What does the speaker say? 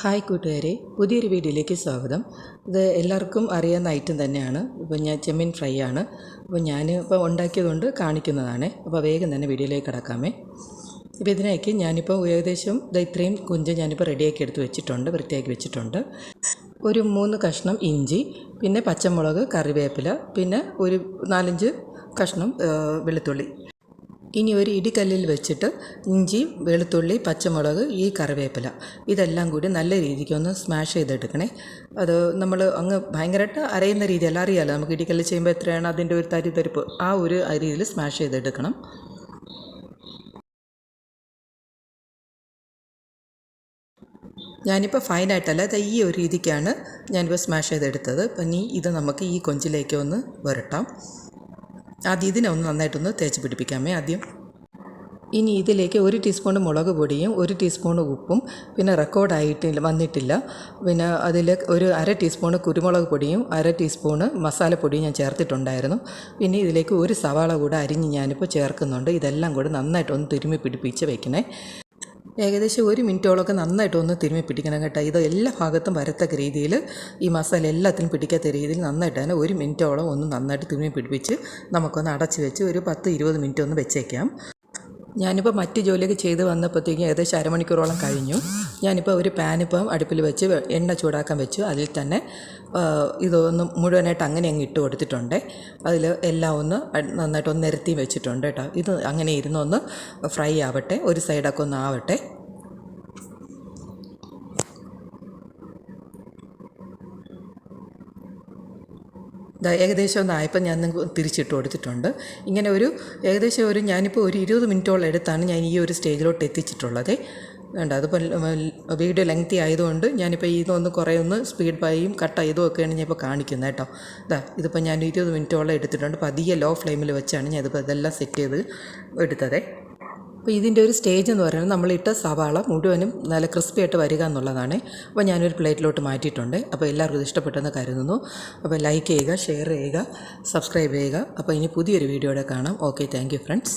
Hi കൂട്ടുകാരെ പുതിയൊരു വീഡിയോയിലേക്ക് സ്വാഗതം. ഇത് എല്ലാവർക്കും അറിയാവുന്ന ഐറ്റം തന്നെയാണ്. ഇപ്പോൾ ഞാൻ ചെമ്മീൻ ഫ്രൈ ആണ്. അപ്പോൾ ഞാൻ ഇപ്പോൾ ഉണ്ടാക്കിയതുകൊണ്ട് കാണിക്കുന്നതാണ്. അപ്പോൾ വേഗം തന്നെ വീഡിയോയിലേക്ക് കിടക്കാമേ. ഇപ്പോൾ ഇതിനേക്ക് ഞാനിപ്പോൾ ഏകദേശം ഇത് ഇത്രയും കുഞ്ച് ഞാനിപ്പോൾ റെഡിയാക്കി എടുത്ത് വെച്ചിട്ടുണ്ട് വൃത്തിയാക്കി വെച്ചിട്ടുണ്ട്. ഒരു മൂന്ന് കഷ്ണം ഇഞ്ചി പിന്നെ പച്ചമുളക് കറിവേപ്പില പിന്നെ ഒരു നാലഞ്ച് കഷ്ണം വെളുത്തുള്ളി. ഇനി ഒരു ഇടിക്കല്ലിൽ വെച്ചിട്ട് ഇഞ്ചി വെളുത്തുള്ളി പച്ചമുളക് ഈ കറിവേപ്പില. ഇതെല്ലാം കൂടി നല്ല രീതിക്ക് ഒന്ന് സ്മാഷ് ചെയ്തെടുക്കണേ. അത് നമ്മൾ അങ്ങ് ഭയങ്കരമായിട്ട് അരയുന്ന രീതിയല്ല അറിയാമല്ലോ നമുക്ക് ഇടിക്കല്ല് ചെയ്യുമ്പോൾ എത്രയാണ് അതിന്റെ ഒരു തരി തരിപ്പ് ആ ഒരു രീതിയിൽ സ്മാഷ് ചെയ്തെടുക്കണം. ഞാനിപ്പോൾ ഫൈനായിട്ടല്ല അത് ഈ ഒരു രീതിക്കാണ് ഞാനിപ്പോൾ സ്മാഷ് ചെയ്തെടുത്തത്. അപ്പം ഇനി ഇത് നമുക്ക് ഈ കൊഞ്ചിലേക്ക് ഒന്ന് വരട്ടാം. ആദ്യം ഇതിനെ ഒന്ന് നന്നായിട്ടൊന്ന് തേച്ച് പിടിപ്പിക്കാമേ ആദ്യം. ഇനി ഇതിലേക്ക് ഒരു ടീസ്പൂൺ മുളക് പൊടിയും ഒരു ടീസ്പൂൺ ഉപ്പും പിന്നെ റെക്കോർഡായിട്ടില്ല വന്നിട്ടില്ല. പിന്നെ അതിൽ ഒരു അര ടീസ്പൂൺ കുരുമുളക് പൊടിയും അര ടീസ്പൂണ് മസാലപ്പൊടിയും ഞാൻ ചേർത്തിട്ടുണ്ടായിരുന്നു. പിന്നെ ഇതിലേക്ക് ഒരു സവാള കൂടെ അരിഞ്ഞ് ഞാനിപ്പോൾ ചേർക്കുന്നുണ്ട്. ഇതെല്ലാം കൂടെ നന്നായിട്ടൊന്ന് തിരുമ്മി പിടിപ്പിച്ച് വെക്കണേ. ഏകദേശം ഒരു മിനിറ്റോളമൊക്കെ നന്നായിട്ട് ഒന്ന് തിരുമ്മി പിടിക്കണം കേട്ടോ. ഇത് എല്ലാ ഭാഗത്തും വരത്തക്ക രീതിയിൽ ഈ മസാല എല്ലാത്തിനും പിടിക്കാത്ത രീതിയിൽ നന്നായിട്ട് തന്നെ ഒരു മിനിറ്റോളം ഒന്ന് നന്നായിട്ട് തിരുമ്മി പിടിപ്പിച്ച് നമുക്കൊന്ന് അടച്ച് വെച്ച് ഒരു പത്ത് ഇരുപത് മിനിറ്റ് ഒന്ന് വെച്ചേക്കാം. ഞാനിപ്പോൾ മറ്റ് ജോലിയൊക്കെ ചെയ്ത് വന്നപ്പോഴത്തേക്കും ഏകദേശം അരമണിക്കൂറോളം കഴിഞ്ഞു. ഞാനിപ്പോൾ ഒരു പാനിപ്പം അടുപ്പിൽ വെച്ച് എണ്ണ ചൂടാക്കാൻ വെച്ചു. അതിൽ തന്നെ ഇതൊന്ന് മുഴുവനായിട്ട് അങ്ങനെ അങ്ങ് ഇട്ട് കൊടുത്തിട്ടുണ്ട്. അതിൽ എല്ലാം ഒന്ന് നന്നായിട്ട് ഒന്ന് നിരത്തി വെച്ചിട്ടുണ്ട് കേട്ടോ. ഇത് അങ്ങനെ ഇരുന്നൊന്ന് ഫ്രൈ ആവട്ടെ ഒരു സൈഡൊക്കെ ഒന്ന് ആവട്ടെ. ഏകദേശം ഒന്നായപ്പോൾ ഞാൻ തിരിച്ചിട്ട് കൊടുത്തിട്ടുണ്ട്. ഇങ്ങനെ ഒരു ഏകദേശം ഒരു ഞാനിപ്പോൾ ഒരു ഇരുപത് മിനിറ്റോളം എടുത്താണ് ഞാൻ ഈ ഒരു സ്റ്റേജിലോട്ട് എത്തിച്ചിട്ടുള്ളത്. വേണ്ട അതിപ്പോൾ വീഡിയോ ലെങ്തി ആയതുകൊണ്ട് ഞാനിപ്പോൾ ഇതൊന്ന് കുറേ ഒന്ന് സ്പീഡ് ബൈയും കട്ട് ചെയ്തും ഒക്കെയാണ് ഞാൻ ഇപ്പോൾ കാണിക്കുന്നത് കേട്ടോ. ഇതാ ഇതിപ്പോൾ ഞാൻ ഇരുപത് മിനിറ്റോളം എടുത്തിട്ടുണ്ട്. പതിയെ ലോ ഫ്ലെയിമിൽ വെച്ചാണ് ഞാൻ ഇതെല്ലാം സെറ്റ് ചെയ്ത് എടുത്തത്. അപ്പോൾ ഇതിന്റെ ഒരു സ്റ്റേജ് എന്ന് പറയുന്നത് നമ്മളിട്ട സവാള മുഴുവനും നല്ല ക്രിസ്പി ആയിട്ട് വരിക എന്നുള്ളതാണ്. അപ്പോൾ ഞാനൊരു പ്ലേറ്റിലോട്ട് മാറ്റിയിട്ടുണ്ട്. അപ്പോൾ എല്ലാവർക്കും ഇഷ്ടപ്പെട്ടെന്ന് കരുതുന്നു. അപ്പോൾ ലൈക്ക് ചെയ്യുക ഷെയർ ചെയ്യുക സബ്സ്ക്രൈബ് ചെയ്യുക. അപ്പോൾ ഇനി പുതിയൊരു വീഡിയോയുടെ കാണാം. Okay thank friends